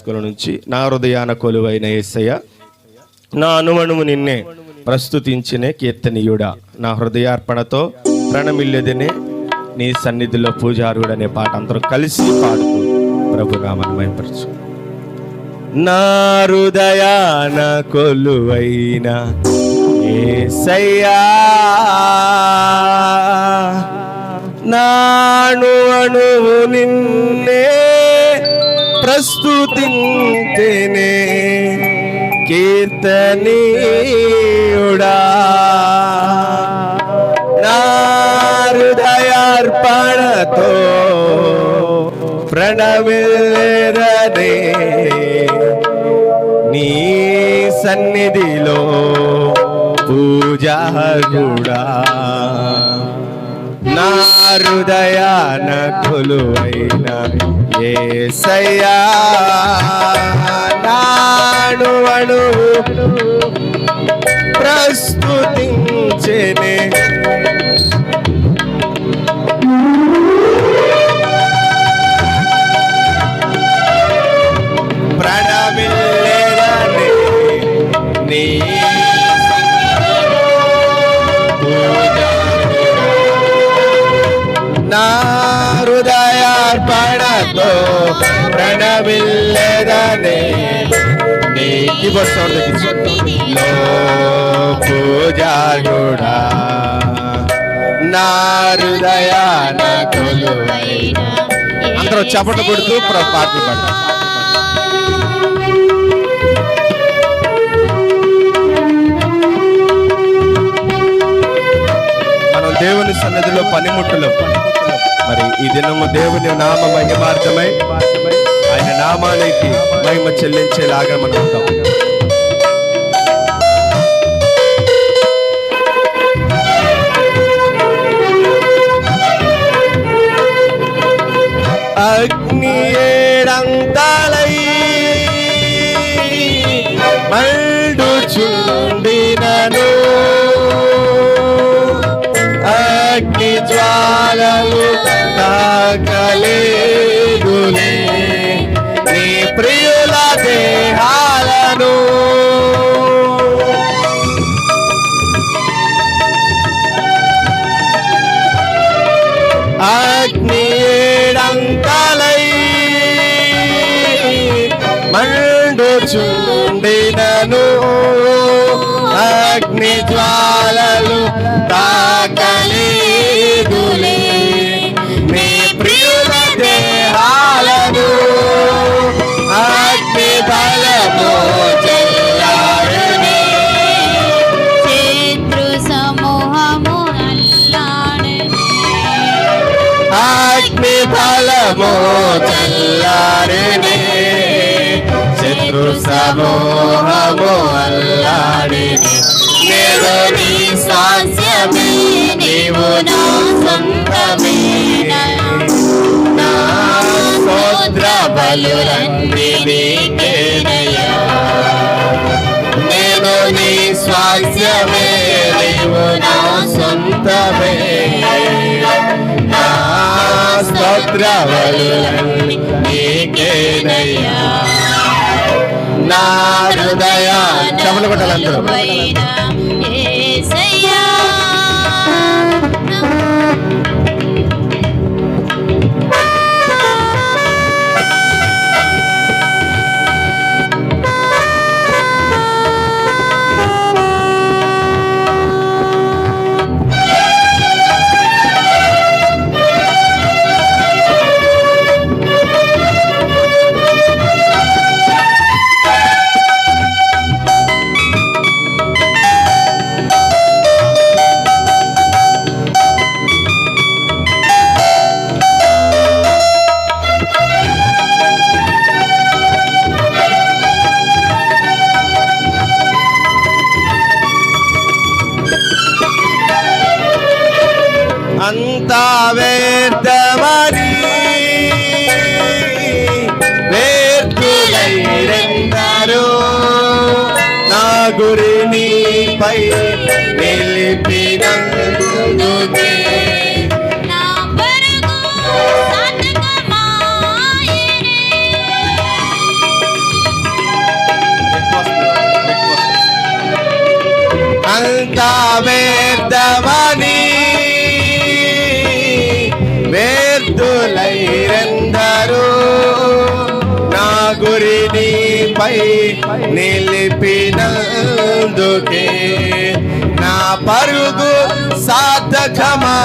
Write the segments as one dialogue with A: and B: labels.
A: పుస్తకం నుంచి నా హృదయాన కొలువైన ఏసయ్య నా అనువణువు నిన్నే ప్రస్తుతించినే కీర్తనీయుడా. నా హృదయార్పణతో ప్రణమిల్లెదినే నీ సన్నిధిలో పూజారుడు అనే పాట అందరం కలిసి పాడుతూ ప్రభు మైపరచు నా హృదయాన కొలువైన యేసయ్యా నాను అణువు నిన్నే ప్రస్తుతింతేనే కీర్తనీయుడా. నా హృదయార్పణతో ప్రణమిల్లెదనే నీ సన్నిధిలో పూజారుడా నా హృదయాన కొలువైన యేసయ్యా నాడు అణు ప్రస్తుతించెనే ప్రణమిల్లెదనే నీ కీబోర్డ్ సౌండ్ తగ్గించు లో పూజారుడా. నా హృదయాన కొలువైన అందరూ చపట కొడుతూ పాటలు పాడతారు. మనం దేవుని సన్నిధిలో పనిముట్టులో మరి ఈ దినము దేవుని నామ మహిమార్థమై ఆయన నామానికి మహిమ చెల్లించేలాగా మనం ఉంటాం. అగ్ని అగ్ని జ్వాలలు తాకలేదులే నీ ప్రియుల దేహాలను అగ్ని అగ్ని చల్లారిని
B: శత్రు సమూహము
A: నేను నీ స్వాస్యమే నీవు నా సొంతమే. నా స్తోత్ర బలులన్నీ నీకేనయ్యా నేను నీ స్వాస్యమే నీవు నా సొంతమే. నా నీకేనయ్యా నా హృదయ. చెమలు కొట్టాలందరూ గురి నీపై నిలిపినందుకే అంతా వేద్దవని పై నిలిపినందుకే నా పరుగు సాధకమాయనే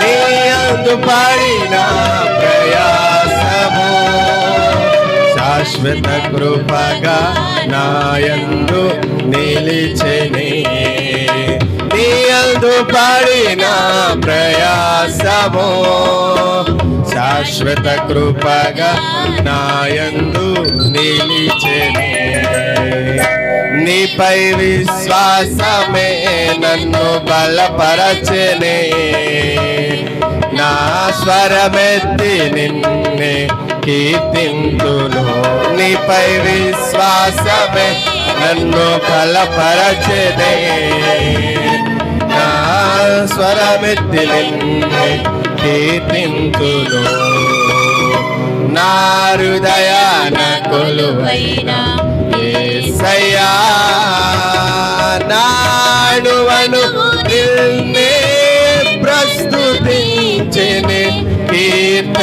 A: నీ అందు పడిన ప్రయాసము శాశ్వత కృపగా నాయందు నిలిచెనే. నీ అందు పడిన ప్రయాసము శాశ్వత కృపగా నాయందు నిలిచెనే. నీపై విశ్వాసమే నన్ను బలపరచనే. నా స్వరమెత్తి నిన్నే కీర్తింతును. నీపై విశ్వాసమే నన్ను బలపరచనే. స్వరమెత్తి నిన్నే నారుదయాన కొలువైనా ఏసయ్యా నాడువను నిన్నే ప్రస్తుతించెనే. కీర్తనీయుడా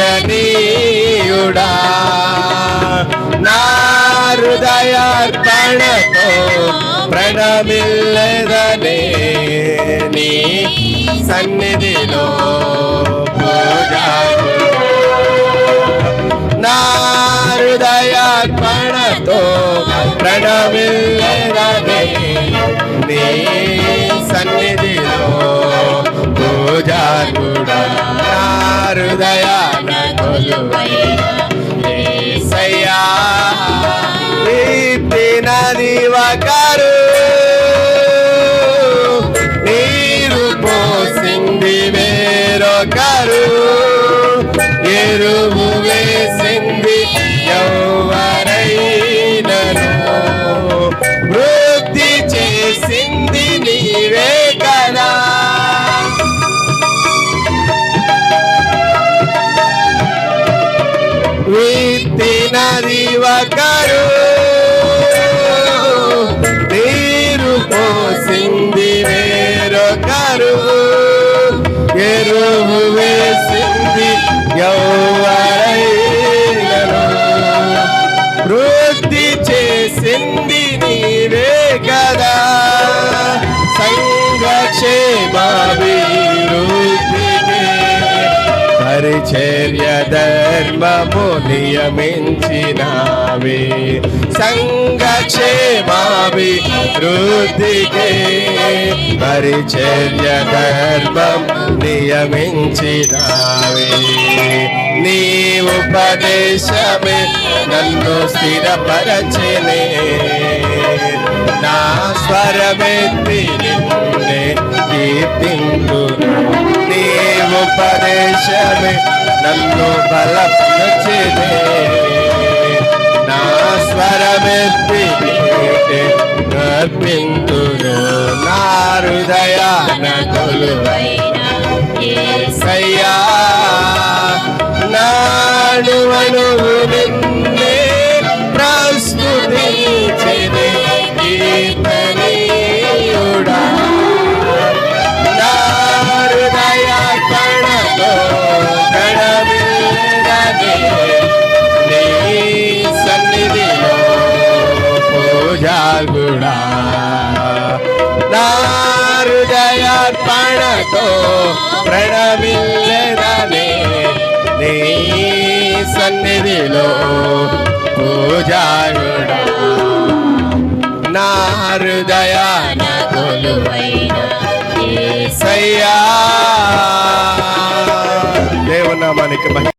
A: నారుదయార్పణతో ప్రణమిల్లదనే నీ సన్నిధిలో పూజాకులు నా హృదయాత్మణతో ప్రణమిల్లదనే నీ సన్నిధిలో పూజాకుడా నా హృదయాన కొలువైన సయ్యా. నది ఒకరు నీరు పోసింది వేరొకరు. ఎరువు వేసింది ఎవరైనను వృద్ధి చేసింది నీవే కదా. విత్తినది ఒకరు ధర్మము నియమించినావే. సంఘక్షేమాభివృద్ధికి పరిచర్య గర్భం నియమించినావే. నీ ఉపదేశమే నన్ను స్థిరపరచనే. నా స్వరమెత్తి నిన్నే కీర్తింతును నీ ఉపదేశమే నన్ను బలపరచనే నా స్వరమెత్తి నీకే నా హృదయాన కొలువైన ఏసయ్యా. నాడువను ప్రణమిల్లనే నీ సన్నిధిలో పూజారుడా. నా హృదయాన కొలువైన యేసయ్యా దేవునామానికి మహిమ.